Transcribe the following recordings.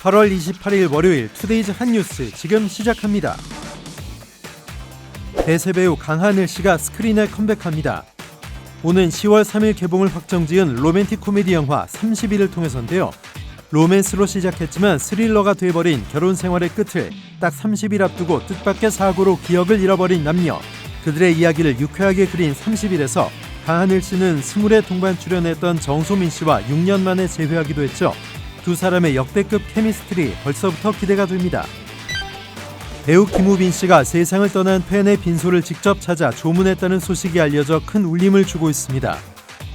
8월 28일 월요일 투데이즈 한 뉴스 지금 시작합니다. 대세 배우 강하늘 씨가 스크린에 컴백합니다. 오는 10월 3일 개봉을 확정지은 로맨틱 코미디 영화 30일을 통해서인데요. 로맨스로 시작했지만 스릴러가 돼버린 결혼 생활의 끝을 딱 30일 앞두고 뜻밖의 사고로 기억을 잃어버린 남녀. 그들의 이야기를 유쾌하게 그린 30일에서 강하늘 씨는 스물에 동반 출연했던 정소민 씨와 6년 만에 재회하기도 했죠. 두 사람의 역대급 케미스트리 벌써부터 기대가 됩니다. 배우 김우빈 씨가 세상을 떠난 팬의 빈소를 직접 찾아 조문했다는 소식이 알려져 큰 울림을 주고 있습니다.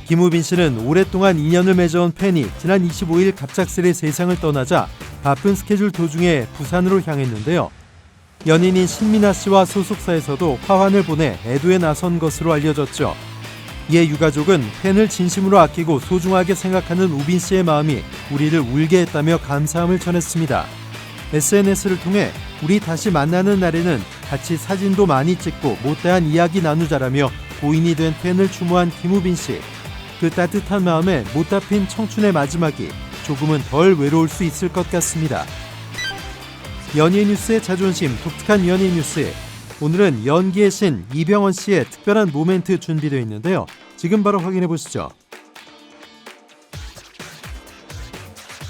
김우빈 씨는 오랫동안 인연을 맺어온 팬이 지난 25일 갑작스레 세상을 떠나자 바쁜 스케줄 도중에 부산으로 향했는데요. 연인인 신민아 씨와 소속사에서도 화환을 보내 애도에 나선 것으로 알려졌죠. 이에 유가족은 팬을 진심으로 아끼고 소중하게 생각하는 우빈 씨의 마음이 우리를 울게 했다며 감사함을 전했습니다. SNS를 통해 우리 다시 만나는 날에는 같이 사진도 많이 찍고 못다한 이야기 나누자라며 고인이 된 팬을 추모한 김우빈 씨. 그 따뜻한 마음에 못다 핀 청춘의 마지막이 조금은 덜 외로울 수 있을 것 같습니다. 연예 뉴스의 자존심, 독특한 연예 뉴스. 오늘은 연기의 신 이병헌 씨의 특별한 모멘트 준비되어 있는데요. 지금 바로 확인해 보시죠.